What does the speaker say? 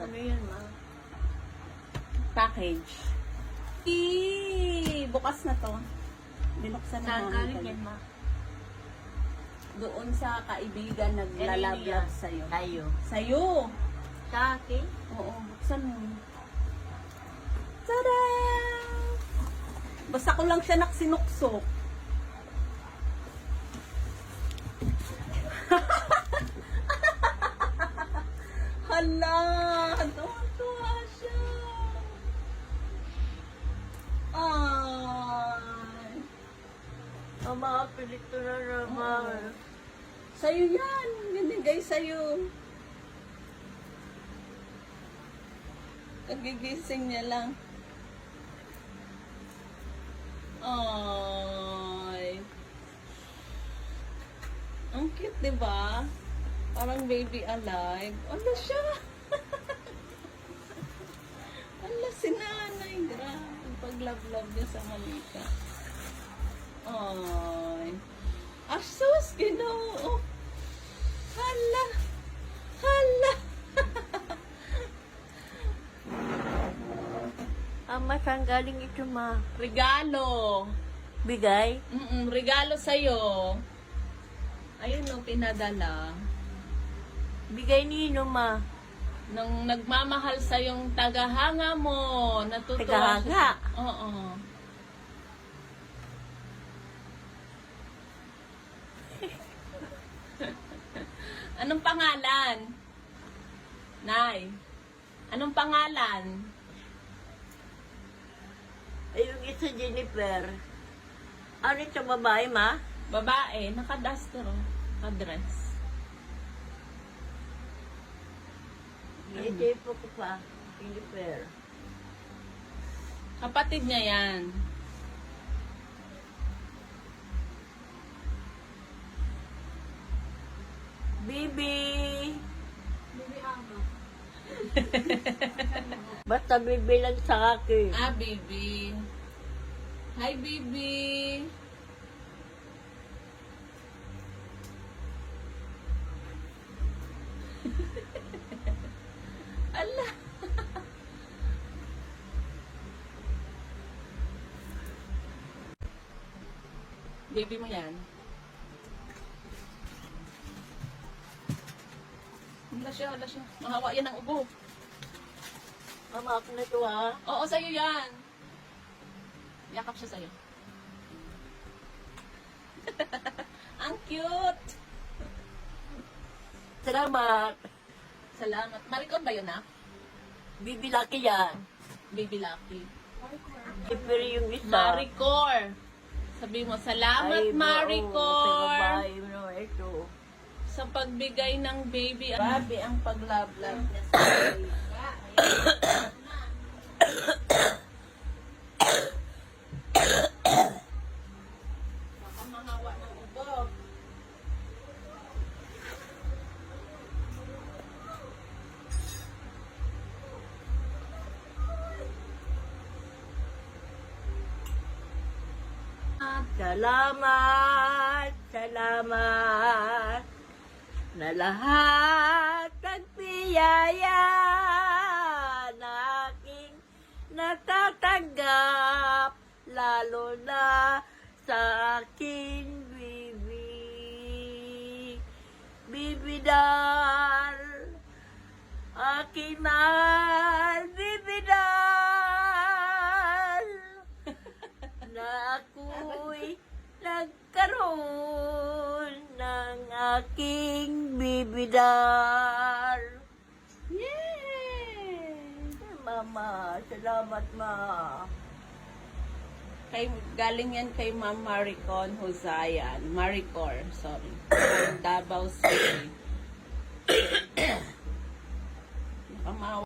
Ano yun, ma? Package. Eee, bukas na to. Binuksan na Saan namin galing yan, ma? Doon sa kaibigan naglalablab Kanino yan? sa'yo. Tayo. Sa'yo! Sa akin? Oo, buksan mo. Tada! Basta ko lang siya naksinuksok. Hala! Tuwa-tuwa siya! Ay! Ang mga pilito na naman. Sa'yo yan! Binigay sa'yo. Kagigising niya lang. Ay. Ang cute, di ba? Parang baby alive. Ano siya? Ala, si nanay. Grabe. Pag-love-love niya sa halika. Ay. Asus, ginoo. Hala. Hala. Ama, saan galing ito, ma? Regalo. Bigay? Mm regalo sa'yo. Ayun no, pinadala. Bigay nino, ma? Nang nagmamahal sa yung tagahanga mo. Natutuwa Tagahanga? siya. Oo. Anong pangalan? Nay. Anong pangalan? Ay, yung isa, Jennifer. Ano ito, babae, ma? Babae, naka-duster oh. Naka-dress. Ito yung po ko pa. Jennifer. Kapatid niya yan. Bibi! Basta bibi lang sa akin. Ah, baby. Hi, baby. Baby mo yan. Wala siya, wala siya. Mahawa yan ng ubo. Mama, ako na to, ha? Oo, sa'yo yan. Yakap siya sa'yo. Ang cute! Salamat. Salamat. Maricon ba yun, ah? Bibi laki yan. Baby Lucky. Jennifer yung isa. Maricor! Sabi mo, salamat, Ay, Maricor! Babae mo ito. Sa pagbigay ng baby. Grabe ang paglablab niya sa baby. Baka mahawa ng ubo. Salamat, salamat na lahat ng biyaya na aking natatanggap lalo na sa aking bibi. Bibidal, aking mahal, na ako'y nagkaroon ng aking bibidar. Yay! Mama, salamat ma. Kay, galing yan kay Ma'am Maricon Husayan. Maricor, sorry. From Davao City. Nakamawa